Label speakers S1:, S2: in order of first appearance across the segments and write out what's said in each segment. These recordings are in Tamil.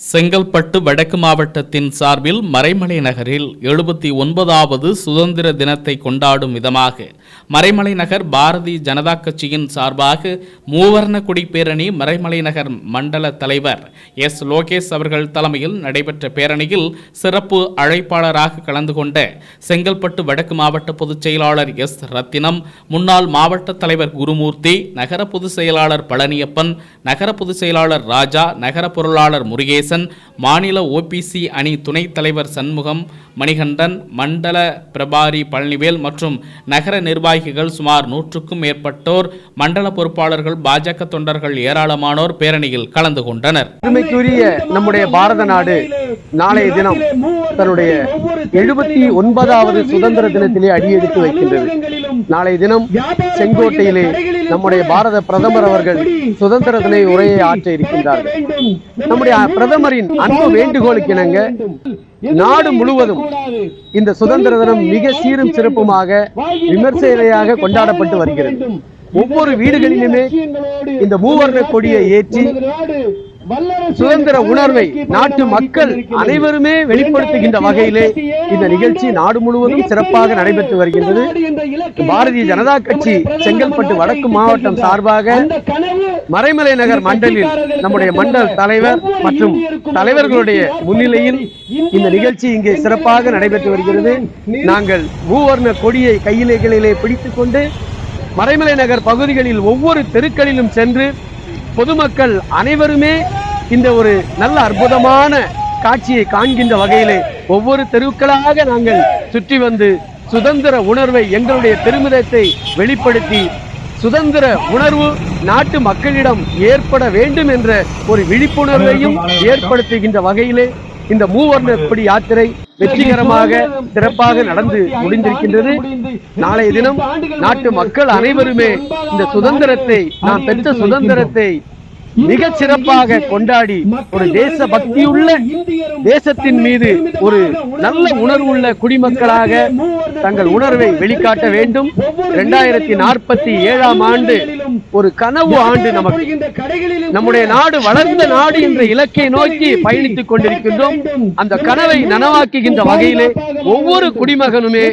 S1: செங்கல்பட்டு வடக்கு மாவட்டத்தின் சார்பில் மறைமலை நகரில் எழுபத்தி ஒன்பதாவது சுதந்திர தினத்தை கொண்டாடும் விதமாக மறைமலை நகர் பாரதிய ஜனதா கட்சியின் சார்பாக மூவர்ண பேரணி மறைமலை நகர் மண்டல தலைவர் எஸ். லோகேஷ் அவர்கள் தலைமையில் நடைபெற்ற பேரணியில் சிறப்பு அழைப்பாளராக கலந்து கொண்ட செங்கல்பட்டு வடக்கு மாவட்ட பொதுச் செயலாளர் எஸ். ரத்தினம் முன்னாள் மாவட்ட தலைவர் குருமூர்த்தி நகர பொதுச் செயலாளர் பழனியப்பன் நகர பொதுச் செயலாளர் ராஜா நகர பொருளாளர் முருகேஷ் முருகேசன் மாநில ஓபிசி அணி துணைத் தலைவர் சண்முகம் மணிகண்டன் மண்டல பிரபாரி பழனிவேல் மற்றும் நகர நிர்வாகிகள் சுமார் நூற்றுக்கும் மேற்பட்டோர் மண்டல பொறுப்பாளர்கள் பாஜக தொண்டர்கள் ஏராளமானோர் பேரணியில் கலந்து கொண்டனர்.
S2: நம்முடைய பாரத நாடு நாளைய தினம் தன்னுடைய எழுபத்தி ஒன்பதாவது சுதந்திர தினத்திலே அடியெடுத்து வைக்கின்றது. நாளைய தினம் செங்கோட்டையிலே நம்முடைய பாரத பிரதமர் அவர்கள் சுதந்திர தின உரையை ஆற்ற இருக்கின்றார்கள். நம்முடைய பிரதமரின் அன்பு வேண்டுகோளுக்கு இணங்க நாடு முழுவதும் இந்த சுதந்திர தினம் மிக சீரும் சிறப்புமாக விமர்சனையாக கொண்டாடப்பட்டு வருகிறது. ஒவ்வொரு வீடுகளிலுமே இந்த மூவர்ண கொடியை ஏற்றி சுதந்திர உணர்வை நாட்டு மக்கள் அனைவருமே வெளிப்படுத்துகின்ற வகையிலே இந்த நிகழ்ச்சி நாடு முழுவதும் சிறப்பாக நடைபெற்று வருகின்றது. பாரதிய ஜனதா கட்சி செங்கல்பட்டு வடக்கு மாவட்டம் சார்பாக மறைமலை நகர் மண்டலில் நம்முடைய மண்டல் தலைவர் மற்றும் தலைவர்களுடைய முன்னிலையில் இந்த நிகழ்ச்சி இங்கே சிறப்பாக நடைபெற்று வருகிறது. நாங்கள் மூவர்ண கொடியை கையிலேகளிலே பிடித்துக் கொண்டு மறைமலை நகர் பகுதிகளில் ஒவ்வொரு தெருக்களிலும் சென்று பொதுமக்கள் அனைவருமே இந்த ஒரு நல்ல அற்புதமான காட்சியை காண்கின்ற வகையிலே ஒவ்வொரு தெருக்களாக நாங்கள் சுற்றி வந்து சுதந்திர உணர்வை எங்களுடைய பெருமிதத்தை வெளிப்படுத்தி சுதந்திர உணர்வு நாட்டு மக்களிடம் ஏற்பட வேண்டும் என்ற ஒரு விழிப்புணர்வையும் ஏற்படுத்துகின்ற வகையிலே இந்த மூவர்ண கொடி யாத்திரை வெற்றிகரமாக சிறப்பாக நடந்து முடிந்திருக்கின்றது. நாளைய தினம் நாட்டு மக்கள் அனைவருமே இந்த சுதந்திரத்தை நாம் பெற்ற சுதந்திரத்தை மிக சிறப்பாக கொண்டாடி ஒரு தேச பக்தியுள்ள தேசத்தின் மீது ஒரு நல்ல உணர்வுள்ள குடிமக்களாக தங்கள் உணர்வை வெளிக்காட்ட வேண்டும். இரண்டாயிரத்தி நாற்பத்தி ஏழாம் ஆண்டு ஒரு கனவு ஆண்டு நமக்கு நம்முடைய நாடு வளர்ந்த நாடு என்ற இலக்கை நோக்கி பயணித்துக் கொண்டிருக்கின்றோம். அந்த கனவை நனவாக்குகின்ற வகையிலே ஒவ்வொரு குடிமகனுமே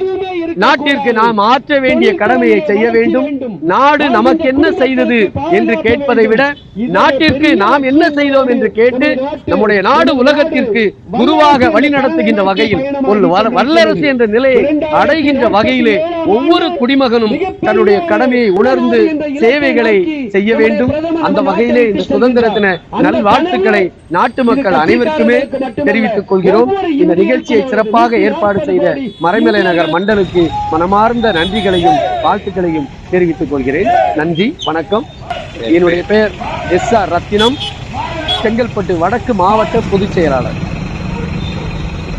S2: நாட்டிற்கு நாம் ஆற்ற வேண்டிய கடமையை செய்ய வேண்டும். நாடு நமக்கு என்ன செய்தது என்று கேட்பதை விட நாட்டிற்கு நாம் என்ன செய்தோம் என்று கேட்டு நம்முடைய நாடு உலகத்திற்கு குருவாக வழிநடத்துகின்ற வகையில் ஒரு வல்லரசு என்ற நிலையை அடைகின்ற வகையிலே ஒவ்வொரு குடிமகனும் தன்னுடைய கடமையை உணர்ந்து சேவைகளை செய்ய வேண்டும். அந்த வகையிலே இந்த சுதந்திர தின நல்வாழ்த்துக்களை நாட்டு மக்கள் அனைவருக்குமே தெரிவித்துக் கொள்கிறோம். இந்த நிகழ்ச்சியை சிறப்பாக ஏற்பாடு செய்த மறைமலை நகர் மண்டலுக்கு மனமார்ந்த நன்றிகளையும் வாழ்த்துக்களையும் தெரிவித்துக் கொள்கிறேன். நன்றி வணக்கம். என்னுடைய பெயர் எஸ் ஆர் ரத்தினம். செங்கல்பட்டு வடக்கு மாவட்ட பொதுச் செயலாளர்.